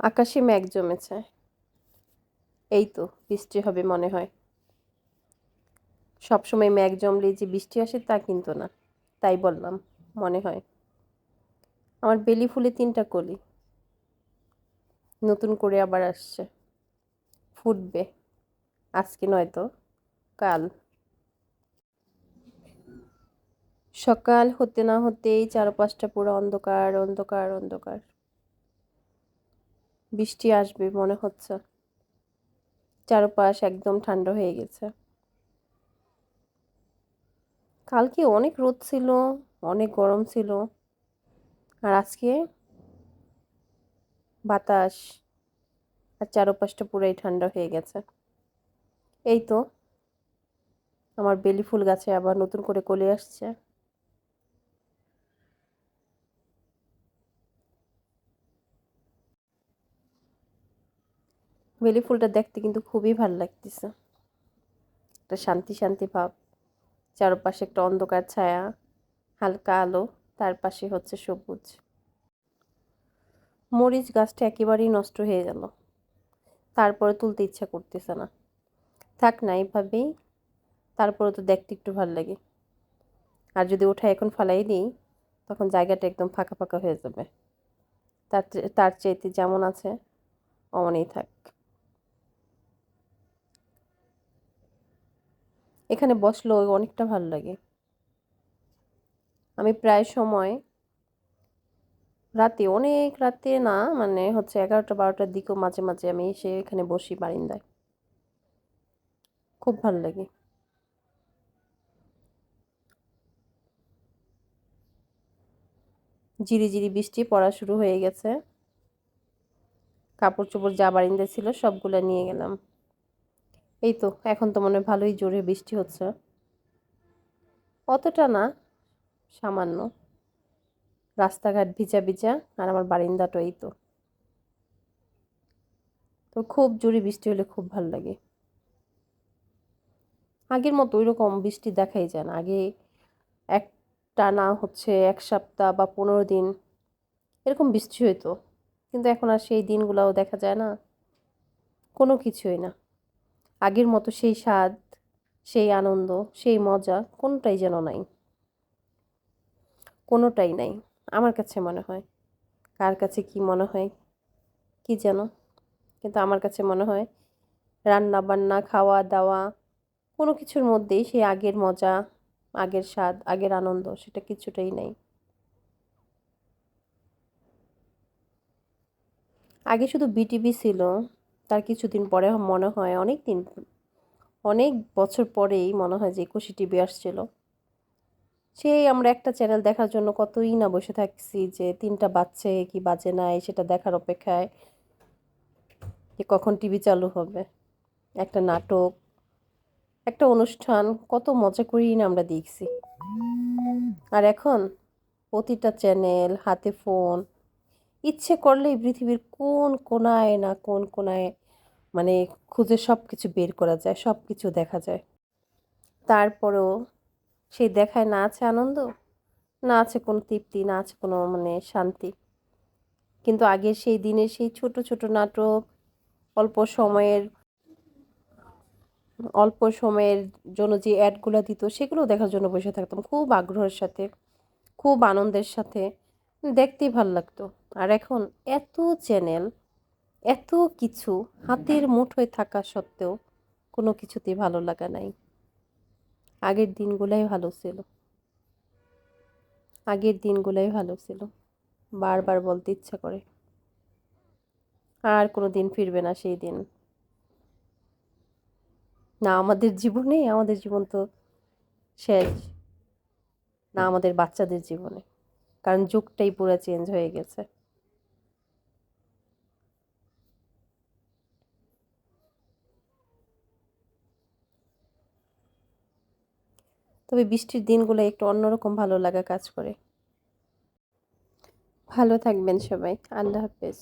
আকাশে মেঘ জমেছে। এই তো বৃষ্টি হবে মনে হয়। সবসময় মেঘ জমলে যে বৃষ্টি আসে তা কিন্তু না, তাই বললাম, মনে হয়। আমার বেলি ফুলে তিনটা কলি, নতুন করে আবার আসছে। ফুটবে, আজকে নয়তো, কাল। সকাল হতে না হতেই চারপাশটা পুরো অন্ধকার অন্ধকার অন্ধকার। বৃষ্টি আসবে মনে হচ্ছে। চারপাশ একদম ঠান্ডা হয়ে গেছে। কালকে অনেক রোদ ছিল, অনেক গরম ছিল। আর আজকে বাতাস আর চারপাশটা পুরাই ঠান্ডা হয়ে গেছে। এই তো, আমার বেলি ফুল গাছে আবার নতুন করে কলে আসছে। বেলি ফুলটা দেখতে কিন্তু খুবই ভালো লাগতেছে। একটা শান্তি শান্তি ভাব। চারপাশে একটা অন্ধকার ছায়া, হালকা আলো, তার পাশে হচ্ছে সবুজ। মরিচ গাছটা একেবারেই নষ্ট হয়ে গেল। তারপরে তুলতে ইচ্ছা করতেছে না। থাক না, এইভাবেই। তারপরে তো দেখতে একটু ভালো লাগে। আর যদি ওঠা এখন ফালাই দিই, তখন জায়গাটা একদম ফাঁকা ফাঁকা হয়ে যাবে। তার তার চাইতে যেমন আছে, অমনই থাক। এখানে বসলেও অনেকটা ভালো লাগে। আমি প্রায় সময় রাতে, অনেক রাতে না মানে হচ্ছে এগারোটা বারোটার দিকেও মাঝে মাঝে আমি এসে এখানে বসি বারিন্দায়। খুব ভালো লাগে। জিরি জিরি বৃষ্টি, পড়া শুরু হয়ে গেছে। কাপড় চোপড় যা বারিন্দা ছিল সবগুলো নিয়ে গেলাম। এই তো, এখন তো মনে ভালোই জোরে বৃষ্টি হচ্ছে। অতটা না, সামান্য। রাস্তাঘাট ভিজা ভিজা, আর আমার বারিন্দাটা এই তো। তো খুব জোরে বৃষ্টি হলে খুব ভালো লাগে। আগের মতো ওই রকম বৃষ্টি দেখাই যায় না। আগে এক টানা হচ্ছে এক সপ্তাহ বা পনেরো দিন, এরকম বৃষ্টি হইতো। কিন্তু এখন আর সেই দিনগুলোও দেখা যায় না। কোনো কিছুই না। আগের মতো সেই স্বাদ, সেই আনন্দ, সেই মজা কোনোটাই যেন নাই। কোনোটাই নাই, আমার কাছে মনে হয়। কার কাছে কি মনে হয়, কি যেন। কিন্তু আমার কাছে মনে হয় রান্না বান্না খাওয়া দাওয়া কোনো কিছুর মধ্যেই সেই আগের মজা, আগের স্বাদ, আগের আনন্দ, সেটা কিছুটাই নেই। আগে শুধু বিটিভি ছিল তার কিছুদিন পরে মনে হয় অনেক দিন অনেক বছর পরেই মনে হয় যে একুশে টিভি আসছিল। সেই আমরা একটা চ্যানেল দেখার জন্য কতই না বসে থাকছি যে তিনটা বাচ্চে কি বাজে নাই সেটা দেখার অপেক্ষায় যে কখন টিভি চালু হবে। একটা নাটক, একটা অনুষ্ঠান, কত মজা করেই না আমরা দেখছি। আর এখন প্রতিটা চ্যানেল হাতে ফোন ইচ্ছে করলেই পৃথিবীর কোন কোনায় না কোন কোনায় মানে খুঁজে সব কিছু বের করা যায় সব কিছু দেখা যায়। তারপরেও সেই দেখায় না আছে আনন্দ, না আছে কোনো তৃপ্তি, না আছে কোনো মানে শান্তি। কিন্তু আগে সেই দিনে সেই ছোট ছোট নাটক, অল্প সময়ের অল্প সময়ের জন্য যে অ্যাডগুলো দিত, সেগুলো দেখার জন্য বসে থাকতাম। খুব আগ্রহের সাথে, খুব আনন্দের সাথে, দেখতেই ভালো লাগতো। আর এখন এত চ্যানেল, এত কিছু হাতের মুঠোয় থাকা সত্ত্বেও কোনো কিছুতেই ভালো লাগা নাই। আগের দিনগুলাই ভালো ছিল। আগের দিনগুলাই ভালো ছিল। বারবার বলতে ইচ্ছা করে। আর কোনো দিন ফিরবে না সেই দিন। না, আমাদের জীবনে, আমাদের জীবন তো শেষ। না, আমাদের বাচ্চাদের জীবনে। কারণ যুগটাই পুরো চেঞ্জ হয়ে গেছে। তবে বৃষ্টির দিনগুলো একটু অন্যরকম ভালো লাগা কাজ করে। ভালো থাকবেন সবাই। আল্লাহ হাফেজ।